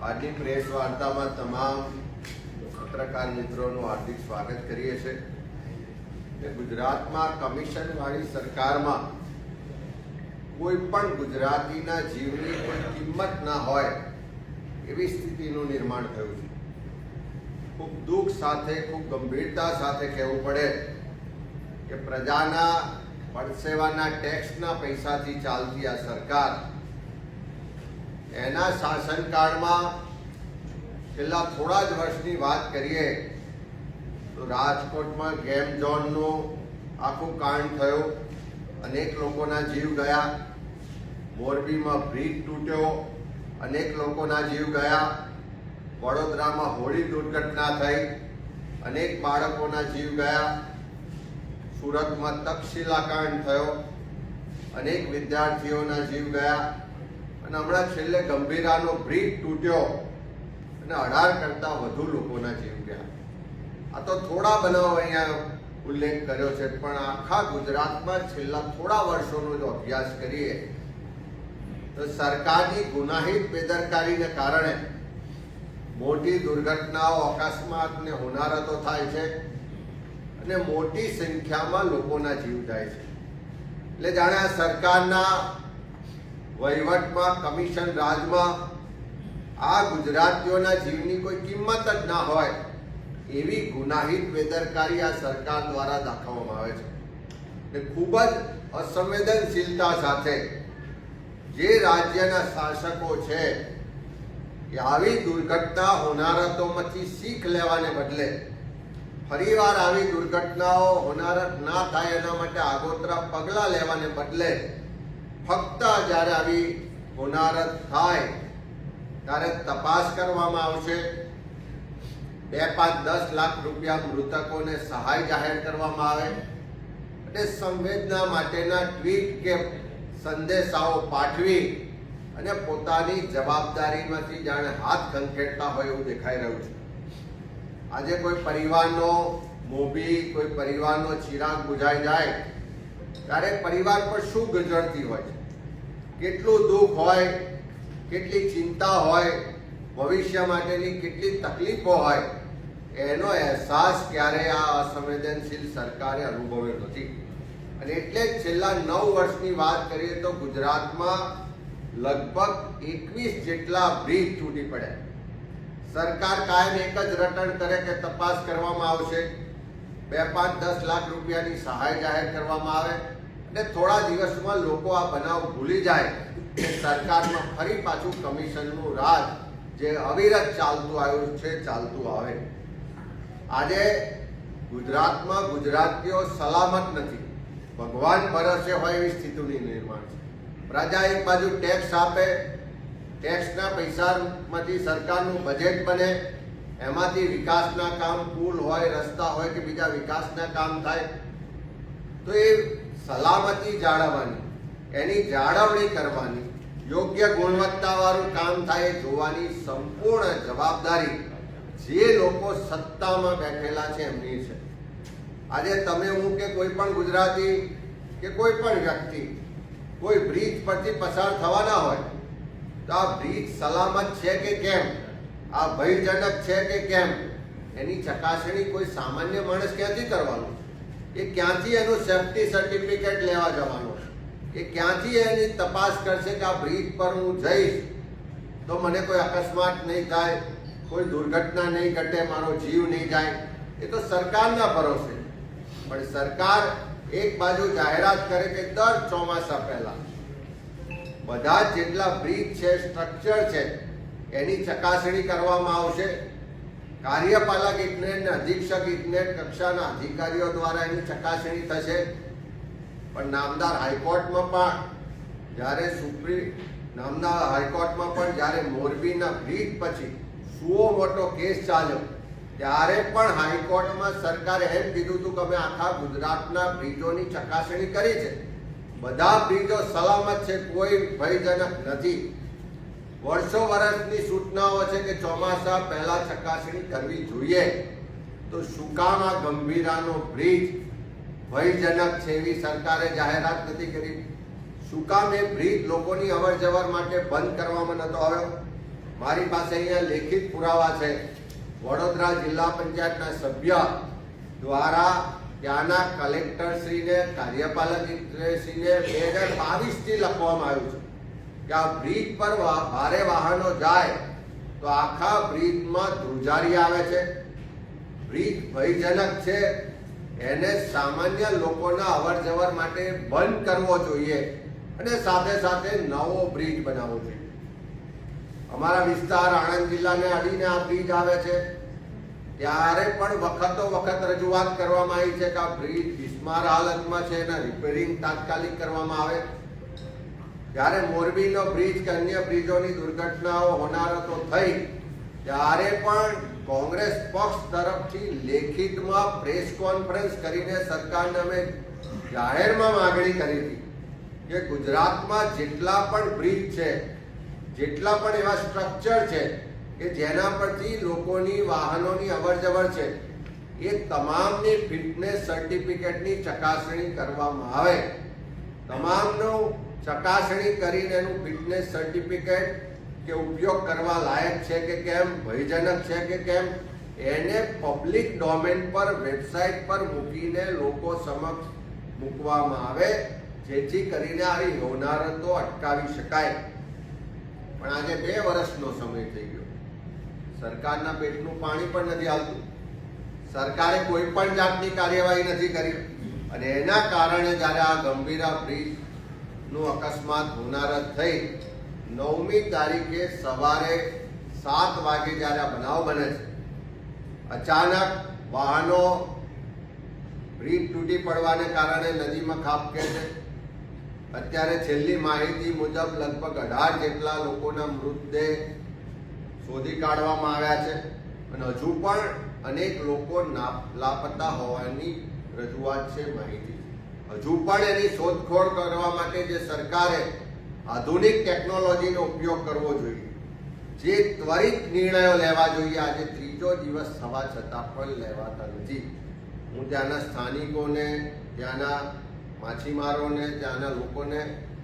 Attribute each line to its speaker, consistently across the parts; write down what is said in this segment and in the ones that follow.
Speaker 1: આજની પ્રેસ વાર્તામાં તમામ પત્રકાર મિત્રોનું હાર્દિક સ્વાગત કરીએ છીએ. ગુજરાતમાં કમિશન વાળી સરકારમાં કોઈ પણ ગુજરાતીના જીવની કોઈ કિંમત ના હોય એવી સ્થિતિનું નિર્માણ થયું છે. ખૂબ દુઃખ સાથે, ખૂબ ગંભીરતા સાથે કહેવું પડે કે પ્રજાના પરસેવાના ટેક્સના પૈસાથી ચાલતી આ સરકાર એના શાસનકાળમાં છેલ્લા થોડા જ વર્ષની વાત કરીએ, તો રાજકોટમાં ગેમ ઝોનનું આખું કાંડ થયું, અનેક લોકોના જીવ ગયા, મોરબીમાં બ્રિજ તૂટ્યો, અનેક લોકોના જીવ ગયા, વડોદરામાં હોળી દુર્ઘટના થઈ, અનેક બાળકોના જીવ ગયા, સુરતમાં તક્ષશિલા કાંડ થયો, અનેક વિદ્યાર્થીઓના જીવ ગયા અને હમણાં છેલ્લે ગંભીરાનો બ્રિજ તૂટ્યો અને અઢાર કરતા વધુ લોકોના જીવ ગયા. આ તો થોડા બનાવ અહીંયા ઉલ્લેખ કર્યો છે, પણ આખા ગુજરાતમાં છેલ્લા થોડા વર્ષોનો જો અભ્યાસ કરીએ, તો સરકારની ગુનાહિત બેદરકારીને કારણે મોટી દુર્ઘટનાઓ અકસ્માત ને હોનારતો થાય છે અને મોટી સંખ્યામાં લોકોના જીવ જાય છે. એટલે જાણે આ સરકારના વહીવટમાં, કમિશન રાજમાં, આ ગુજરાતીઓના જીવની કોઈ કિંમત જ ના હોય, એવી ગુનાહિત બેદરકારી આ સરકાર દ્વારા દાખવવામાં આવે છે. ને ખૂબ જ અસંવેદનશીલતા સાથે જે રાજ્યના શાસકો છે, એ આવી દુર્ઘટના હોનારતોમાંથી શીખ લેવાને બદલે ફરીવાર આવી દુર્ઘટનાઓ હોનારત ના થાય એના માટે આગોતરા પગલાં લેવાને બદલે ફક્ત જ્યારે આવી હોનારત થાય, ત્યારે તપાસ કરવામાં આવશે. બે પાંચ દસ લાખ રૂપિયા મૃતકોને સહાય જાહેર કરવામાં આવે. અને સંવેદના માટેના ટ્વીટ કે સંદેશાઓ પાઠવી અને પોતાની જવાબદારીમાંથી જાણે હાથ ખંખેરતા હોય એવું દેખાઈ રહ્યું છે. આજે કોઈ પરિવારનો મોભી, કોઈ પરિવારનો ચિરાગ બુઝાઈ જાય, ત્યારે પરિવાર પર શું ગુજરતી હોય છે? કેટલું દુઃખ હોય, કેટલી ચિંતા હોય, ભવિષ્ય માટેની કેટલી તકલીફો હોય, એનો અહેસાસ ક્યારે આ અસંવેદનશીલ સરકારે અનુભવ્યો નથી. અને એટલે જ છેલ્લા નવ વર્ષની વાત કરીએ તો ગુજરાતમાં લગભગ એકવીસ જેટલા બ્રિજ તૂટી પડ્યા. સરકાર કાયમ એક જ રટણ કરે કે તપાસ કરવામાં આવશે. બે પાંચ દસ લાખ રૂપિયાની સહાય જાહેર કરવામાં આવે. અને થોડા દિવસમાં લોકો આ બનાવ ભૂલી જાય કે સરકારમાં ફરી પાછું કમિશનનું રાજ જે અવિરત ચાલતું આવ્યું છે, ચાલતું આવે. આજે ગુજરાતમાં ગુજરાતીઓ સલામત નથી. ભગવાન ભરોસે હોય એવી સ્થિતિનું નિર્માણ છે. પ્રજા એક બાજુ ટેક્સ આપે ટેક્સના પૈસામાંથી સરકારનું બજેટ બને, એમાંથી વિકાસના કામ પુલ હોય, રસ્તા હોય કે બીજા વિકાસના કામ થાય, તો એ સલામતી જાળવવાની, એની જાળવણી કરવાની, યોગ્ય ગુણવત્તાવાળું કામ થાય જોવાની સંપૂર્ણ જવાબદારી જે લોકો સત્તામાં બેઠેલા છે એમની છે. આજે તમે હું કે કોઈ પણ ગુજરાતી કે કોઈ પણ વ્યક્તિ કોઈ બ્રિજ પરથી પસાર થવાના હોય, તો આ બ્રિજ સલામત છે કે કેમ? આ ભયજનક છે કે કેમ? એની ચકાસણી કોઈ સામાન્ય માણસ ક્યાંથી કરવાનું? એ ક્યાંથી એનું સેફટી સર્ટિફિકેટ લેવા જવાનું એ ક્યાંથી એની તપાસ કરશે કે આ બ્રિજ પર હું જઈશ? તો મને કોઈ અકસ્માત નહીં થાય, કોઈ દુર્ઘટના નહીં ઘટે, મારો જીવ નહીં જાય. એ તો સરકારના ભરોસે. પણ સરકાર એક બાજુ જાહેરાત કરે કે દર ચોમાસા પહેલા બધા જેટલા બ્રિજ છે સ્ટ્રક્ચર છે, એની ચકાસણી કરવામાં આવશે. કાર્યપાલક ઇજનેર અધિક્ષક ઇજનેર કક્ષાના અધિકારીઓ દ્વારા એની ચકાસણી થશે. પણ નામદાર હાઈકોર્ટમાં પણ, જ્યારે સુપ્રીમ નામદાર હાઈકોર્ટમાં પણ જ્યારે મોરબીના બ્રિજ પછી સુઓ મોટો કેસ ચાલ્યો, ત્યારે પણ હાઈકોર્ટમાં સરકારે એમ કીધું હતું કે અમે આખા ગુજરાતના બ્રિજોની ચકાસણી કરી છે. બધા બ્રિજો સલામત છે, કોઈ ભયજનક નથી. વર્ષો વર્ષની સૂચનાઓ છે કે ચોમાસા પહેલા ચકાસણી કરવી જોઈએ. તો શું ગંભીરાનો બ્રિજ ભયજનક છે એવી સરકારે જાહેરાત નથી કરી? સુકામ કામ એ બ્રિજ લોકોની અવર જવર માટે બંધ કરવામાં નતો આવ્યો? મારી પાસે અહીંયા લેખિત પુરાવા છે. વડોદરા જિલ્લા પંચાયતના સભ્ય દ્વારા ત્યાંના કલેક્ટરશ્રીને કાર્યપાલક શ્રીને બે હજાર બાવીસથી લખવામાં આવ્યું છે. કે આ બ્રિજ પર ભારે વાહનો જાય, તો આખા બ્રિજમાં ધ્રુજારી આવે છે. બ્રિજ ભયજનક છે. એને સામાન્ય લોકોના અવર જવર માટે બંધ કરવો જોઈએ અને સાથે સાથે નવો બ્રિજ બનાવવો જોઈએ. અમારા વિસ્તાર આણંદ જિલ્લાને અડીને આ બ્રિજ આવે છે. ત્યારે પણ વખતો વખત રજૂઆત કરવામાં આવી છે કે આ બ્રિજ બિસ્માર હાલતમાં છે એના રિપેરિંગ તાત્કાલિક કરવામાં આવે. જ્યારે મોરબીનો બ્રિજ કે અન્ય બ્રિજોની દુર્ઘટનાઓ હોનારતો થઈ, ત્યારે પણ કોંગ્રેસ પક્ષ તરફથી લેખિતમાં પ્રેસ કોન્ફરન્સ કરીને સરકારને અમે જાહેરમાં માગણી કરી હતી કે ગુજરાતમાં જેટલા પણ બ્રિજ છે, જેટલા પણ એવા સ્ટ્રક્ચર છે કે જેના પરથી લોકોની વાહનોની અવરજવર છે, એ તમામની ફિટનેસ સર્ટિફિકેટની ચકાસણી કરવામાં આવે. તમામનું ચકાસણી કરીને એનું ફિટનેસ સર્ટિફિકેટ કે ઉપયોગ કરવા લાયક છે કે કેમ, ભયજનક છે કે કેમ, એને પબ્લિક ડોમેન પર વેબસાઇટ પર મૂકીને લોકો સમક્ષ મૂકવામાં આવે, જેથી કરીને આવી હોનારતો અટકાવી શકાય. પણ આજે બે વર્ષનો સમય થઈ ગયો. સરકારના પેટનું પાણી પણ નથી આવતું સરકારે કોઈ પણ જાતની કાર્યવાહી નથી કરી. અને એના કારણે જ્યારે આ ગંભીરા બ્રિજ નું અકસ્માત હોનારત થઈ. નવમી તારીખે સવારે સાત વાગે જ્યારે આ બનાવ બને છે, અચાનક વાહનો બ્રિજ તૂટી પડવાને કારણે નદીમાં ખાબકે છે. અત્યારે છેલ્લી માહિતી મુજબ લગભગ અઢાર જેટલા લોકોના મૃતદેહ શોધી કાઢવામાં આવ્યા છે અને હજુ પણ અનેક લોકો લાપતા હોવાની રજૂઆત છે માહિતી. હજુ પણ એની શોધખોળ કરવા માટે જે સરકારે આધુનિક ટેકનોલોજીનો ઉપયોગ કરવો જોઈએ, જે ત્વરિત નિર્ણયો લેવા જોઈએ, આજે ત્રીજો દિવસ થવા છતાં પણ લેવાતા નથી. હું ત્યાંના સ્થાનિકોને, ત્યાંના માછીમારોને, ત્યાંના લોકોને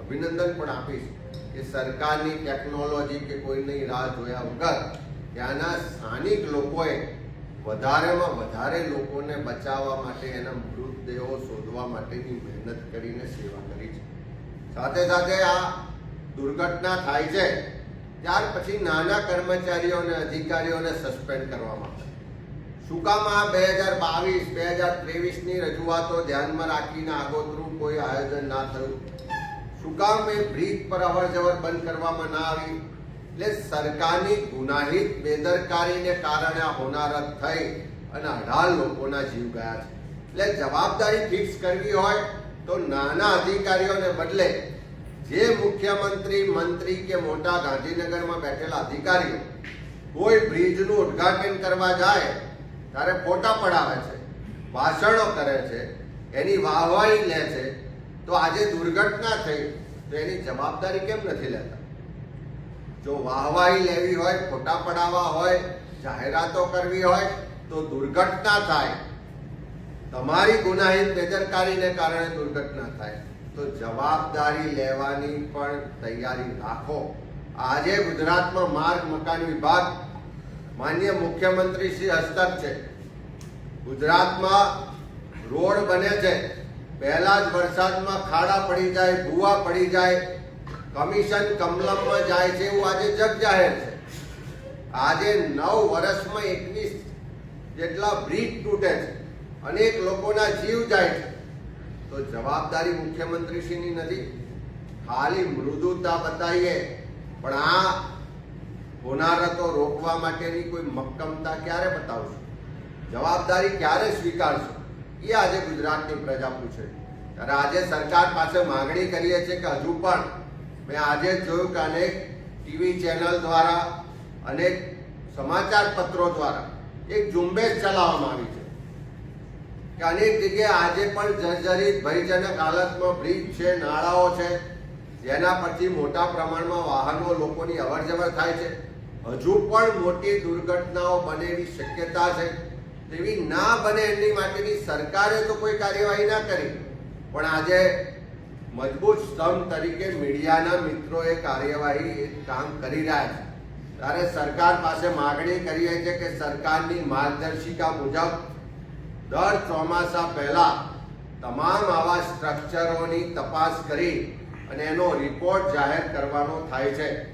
Speaker 1: અભિનંદન પણ આપીશ કે સરકારની ટેકનોલોજી કે કોઈની રાહ જોયા વગર ત્યાંના સ્થાનિક લોકોએ વધારેમાં વધારે લોકોને બચાવવા માટે એના મૃતદેહો શોધવા માટેની મહેનત કરીને સેવા કરી છે. સાથે સાથે આ દુર્ઘટના થાય છે, ત્યાર પછી નાના કર્મચારીઓ અને અધિકારીઓને સસ્પેન્ડ કરવામાં આવે શું કામ આ બે હજાર બાવીસ, બે હજાર ત્રેવીસની રજૂઆતો ધ્યાનમાં રાખીને આગોતરું કોઈ આયોજન ના થયું? શું કામ એ બ્રિજ પર અવર જવર બંધ કરવામાં ના આવી? એટલે સરકારની ગુનાહિત, બેદરકારીને કારણે આ હોનારત થઈ અને અઢાર લોકોના જીવ ગયા છે. એટલે જવાબદારી ફિક્સ કરવી હોય તો નાના અધિકારીઓને બદલે જે મુખ્યમંત્રી, મંત્રી કે મોટા ગાંધીનગરમાં બેઠેલા અધિકારીઓ કોઈ બ્રિજનું ઉદ્ઘાટન કરવા જાય, ત્યારે ફોટા પડાવે છે, ભાષણો કરે છે, એની વાહવાહી લે છે, તો આજે દુર્ઘટના થઈ, તો એની જવાબદારી કેમ નથી લેતા? જો વાહવાહી લેવી હોય ફોટા પડાવવા હોય, જાહેરાતો કરવી હોય, તો દુર્ઘટના થાય. તમારી ગુનાહિત બેદરકારીને કારણે દુર્ઘટના થાય. તો જવાબદારી લેવાની પણ તૈયારી રાખો. આજે ગુજરાતમાં માર્ગ, મકાન વિભાગ માન્ય મુખ્યમંત્રી શ્રી હસ્તક છે. ગુજરાતમાં રોડ બને છે. પહેલા જ વરસાદમાં ખાડા પડી જાય, ભૂવા પડી જાય કમિશન કમલમમાં જાય છે એવું આજે જગ જાહેર છે. આજે નવ વર્ષમાં એકવીસ જેટલા બ્રિજ તૂટે છે. અનેક લોકોના જીવ જાય છે. તો જવાબદારી મુખ્યમંત્રીશ્રીની નથી. ખાલી મૃદુતા બતાવીએ. પણ આ હોનારતો રોકવા માટેની કોઈ મક્કમતા ક્યારે બતાવશો? જવાબદારી ક્યારે સ્વીકારશો? એ આજે ગુજરાતની પ્રજા પૂછે. ત્યારે આજે સરકાર પાસે માંગણી કરીએ છીએ કે હજુ પણ મેં આજે જોયું કે અનેક ટીવી ચેનલ દ્વારા, અનેક સમાચાર પત્રો દ્વારા એક ઝુંબેશ ચલાવવામાં આવી છે. કે અનેક જગ્યાએ આજે પણ જર્જરિત ભયજનક હાલતમાં બ્રિજ છે, નાળાઓ છે, જેના પરથી મોટા પ્રમાણમાં વાહનો લોકોની અવરજવર થાય છે. હજુ પણ મોટી દુર્ઘટનાઓ બને એવી શક્યતા છે. તેવી ના બને એની માટેની સરકારે તો કોઈ કાર્યવાહી ના કરી. પણ આજે મજબૂત સ્તંભ તરીકે મીડિયાના મિત્રોએ કાર્યવાહી કામ કરી રહ્યા છે. ત્યારે સરકાર પાસે માગણી કરીએ છીએ કે સરકારની માર્ગદર્શિકા મુજબ દર ચોમાસા પહેલા તમામ આવા સ્ટ્રક્ચરોની તપાસ કરી અને એનો રિપોર્ટ જાહેર કરવાનો થાય છે.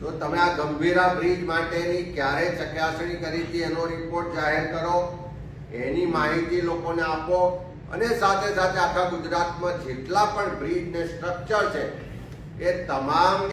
Speaker 1: તો તમે આ ગંભીરા બ્રિજ માટેની ક્યારે ચકાસણી કરી હતી એનો રિપોર્ટ જાહેર કરો? એની માહિતી લોકોને આપો. અને સાથે સાથે આખા ગુજરાતમાં જેટલા પણ બ્રિજ ને સ્ટ્રક્ચર છે એ તમામ